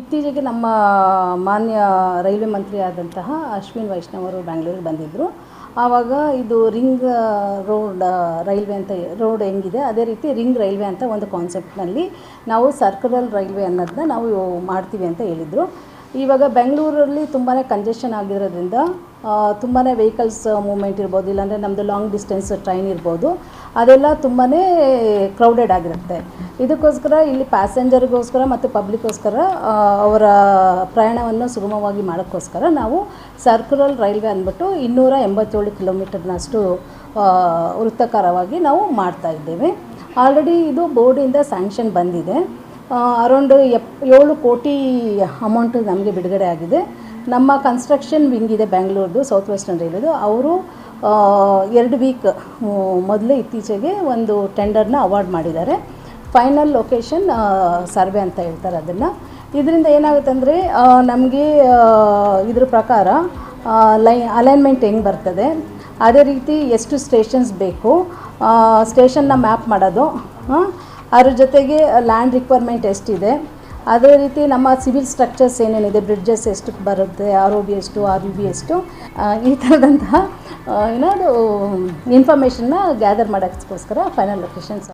ಇತ್ತೀಚೆಗೆ ನಮ್ಮ ಮಾನ್ಯ ರೈಲ್ವೆ ಮಂತ್ರಿ ಆದಂತಹ ಅಶ್ವಿನ್ ವೈಷ್ಣವ್ ಅವರು ಬ್ಯಾಂಗ್ಳೂರಿಗೆ ಬಂದಿದ್ದರು ಆವಾಗ ಇದು ರಿಂಗ್ ರೋಡ್ ರೈಲ್ವೆ ಅಂತ ರೋಡ್ ಹೆಂಗಿದೆ, ಅದೇ ರೀತಿ ರಿಂಗ್ ರೈಲ್ವೆ ಅಂತ ಒಂದು ಕಾನ್ಸೆಪ್ಟ್ನಲ್ಲಿ ನಾವು ಸರ್ಕ್ಯುಲರ್ ರೈಲ್ವೆ ಅನ್ನೋದನ್ನ ನಾವು ಮಾಡ್ತೀವಿ ಅಂತ ಹೇಳಿದರು. ಇವಾಗ ಬೆಂಗಳೂರಲ್ಲಿ ತುಂಬಾ ಕಂಜೆಷನ್ ಆಗಿರೋದ್ರಿಂದ ತುಂಬಾ ವೆಹಿಕಲ್ಸ್ ಮೂವ್ಮೆಂಟ್ ಇರ್ಬೋದು, ಇಲ್ಲಾಂದರೆ ನಮ್ಮದು ಲಾಂಗ್ ಡಿಸ್ಟೆನ್ಸ್ ಟ್ರೈನ್ ಇರ್ಬೋದು, ಅದೆಲ್ಲ ತುಂಬಾ ಕ್ರೌಡೆಡ್ ಆಗಿರುತ್ತೆ. ಇದಕ್ಕೋಸ್ಕರ ಇಲ್ಲಿ ಪ್ಯಾಸೆಂಜರ್ಗೋಸ್ಕರ ಮತ್ತು ಪಬ್ಲಿಕ್ಕೋಸ್ಕರ ಅವರ ಪ್ರಯಾಣವನ್ನು ಸುಗಮವಾಗಿ ಮಾಡೋಕ್ಕೋಸ್ಕರ ನಾವು ಸರ್ಕುಲರ್ ರೈಲ್ವೆ ಅಂದ್ಬಿಟ್ಟು ಇನ್ನೂರ ಎಂಬತ್ತೇಳು ಕಿಲೋಮೀಟರ್ನಷ್ಟು ವೃತ್ತಕರವಾಗಿ ನಾವು ಮಾಡ್ತಾ ಇದ್ದೇವೆ. ಆಲ್ರೆಡಿ ಇದು ಬೋರ್ಡಿಂದ ಸ್ಯಾಂಕ್ಷನ್ ಬಂದಿದೆ. ಅರೌಂಡ್ ಎಪ್ ಏಳು ಕೋಟಿ ಅಮೌಂಟ್ ನಮಗೆ ಬಿಡುಗಡೆ ಆಗಿದೆ. ನಮ್ಮ ಕನ್ಸ್ಟ್ರಕ್ಷನ್ ವಿಂಗ್ ಇದೆ ಬ್ಯಾಂಗ್ಳೂರ್ದು ಸೌತ್ ವೆಸ್ಟರ್ನ್ ರೈಲ್ವೆದು ಅವರು ಎರಡು ವೀಕ್ ಮೊದಲೇ ಇತ್ತೀಚೆಗೆ ಒಂದು ಟೆಂಡರ್ನ ಅವಾರ್ಡ್ ಮಾಡಿದ್ದಾರೆ. ಫೈನಲ್ ಲೊಕೇಶನ್ ಸರ್ವೆ ಅಂತ ಹೇಳ್ತಾರೆ ಅದನ್ನು. ಇದರಿಂದ ಏನಾಗುತ್ತೆ ಅಂದರೆ ನಮಗೆ ಇದ್ರ ಪ್ರಕಾರ ಲೈ ಅಲೈನ್ಮೆಂಟ್ ಹೆಂಗೆ ಬರ್ತದೆ? ಅದೇ ರೀತಿ ಎಷ್ಟು ಸ್ಟೇಷನ್ಸ್ ಬೇಕು? ಸ್ಟೇಷನ್ನ ಮ್ಯಾಪ್ ಮಾಡೋದು ಆ, ಅದ್ರ ಜೊತೆಗೆ ಲ್ಯಾಂಡ್ ರಿಕ್ವೈರ್ಮೆಂಟ್ ಎಷ್ಟಿದೆ? ಅದೇ ರೀತಿ ನಮ್ಮ ಸಿವಿಲ್ ಸ್ಟ್ರಕ್ಚರ್ಸ್ ಏನೇನಿದೆ? ಬ್ರಿಡ್ಜಸ್ ಎಷ್ಟು ಬರುತ್ತೆ? ಆರ್ ಒ ಬಿ ಎಷ್ಟು ಆರ್ ಯು ಬಿ ಎಷ್ಟು? ಈ ಥರದಂತಹ ಏನಾದರೂ ಇನ್ಫಾರ್ಮೇಷನ್ನ ಗ್ಯಾದರ್ ಮಾಡೋಕ್ಕೋಸ್ಕರ ಫೈನಲ್ ಲೊಕೇಶನ್ಸ್